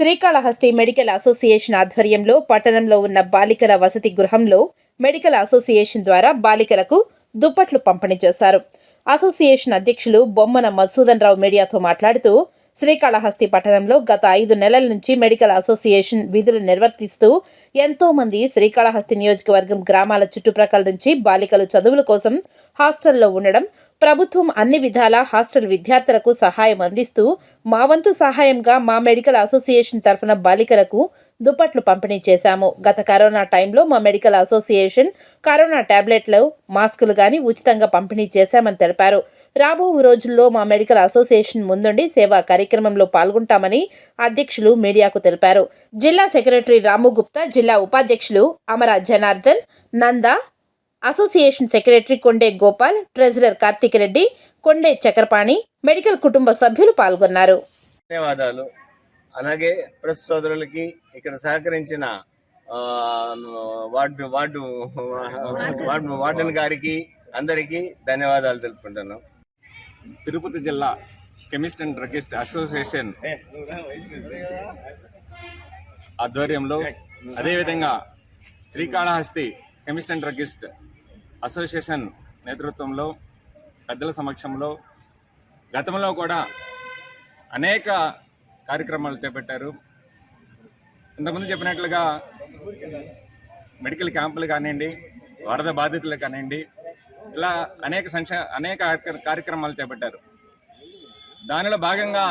Srikalahasti medical association ఆధ్వర్యంలో పట్టణంలో ఉన్న బాలికల వసతి గృహంలో మెడికల్ అసోసియేషన్ ద్వారా బాలికలకు దుప్పట్లు పంపిణీ చేశారు. అసోసియేషన్ అధ్యక్షులు బొమ్మన మధుసూదన్ రావు మీడియాతో మాట్లాడుతూ శ్రీకాళహస్తి పట్టణంలో గత ఐదు నెలల నుంచి మెడికల్ అసోసియేషన్ విధులు నిర్వర్తిస్తూ ఎంతో మంది శ్రీకాళహస్తి నియోజకవర్గం గ్రామాల చుట్టుప్రక్కల నుంచి బాలికలు చదువుల కోసం హాస్టల్లో ఉండడం ప్రభుత్వం అన్ని విధాల హాస్టల్ విద్యార్థులకు సహాయం అందిస్తూ మా వంతు సహాయంగా మా మెడికల్ అసోసియేషన్ తరఫున బాలికలకు దుప్పట్లు పంపిణీ చేశాము. గత కరోనా టైంలో మా మెడికల్ అసోసియేషన్ కరోనా టాబ్లెట్లు మాస్కులు గాని ఉచితంగా పంపిణీ చేశామని తెలిపారు. రాబో రోజుల్లో మా మెడికల్ అసోసియేషన్ ముందుండి సేవా కార్యక్రమంలో పాల్గొంటామని అధ్యక్షులు మీడియాకు తెలిపారు. జిల్లా సెక్రటరీ రాము గుప్తా జిల్లా ఉపాధ్యక్షులు Amara Janardhan Nanda association secretary Konde Gopal treasurer Karthik Reddy Konde Chakrapani medical కుటుంబ సభ్యులు పాల్గొన్నారు. ధన్యవాదాలు. అలాగే ప్రెస్ సోదరులకి ఇక్కడ సహకరించిన వార్డు వార్డు వార్డు వార్డెన్ గారికి అందరికీ ధన్యవాదాలు తెలుపుకుంటున్నాను తిరుపతి జిల్లా కెమిస్ట్ అండ్ డ్రగిస్ట్ అసోసియేషన్ ఆధ్వర్యంలో అదేవిధంగా Srikalahasti chemist and druggist association నేతృత్వంలో పెద్దల సమక్షంలో గతంలో కూడా అనేక కార్యక్రమాలు చేపట్టారు. ఇంతకుముందు చెప్పినట్లుగా మెడికల్ క్యాంపులు కానివ్వండి వరద బాధితులు కానివ్వండి ఇలా అనేక సంక్ష అనేక కార్యక్రమాలు చేపట్టారు. దానిలో భాగంగా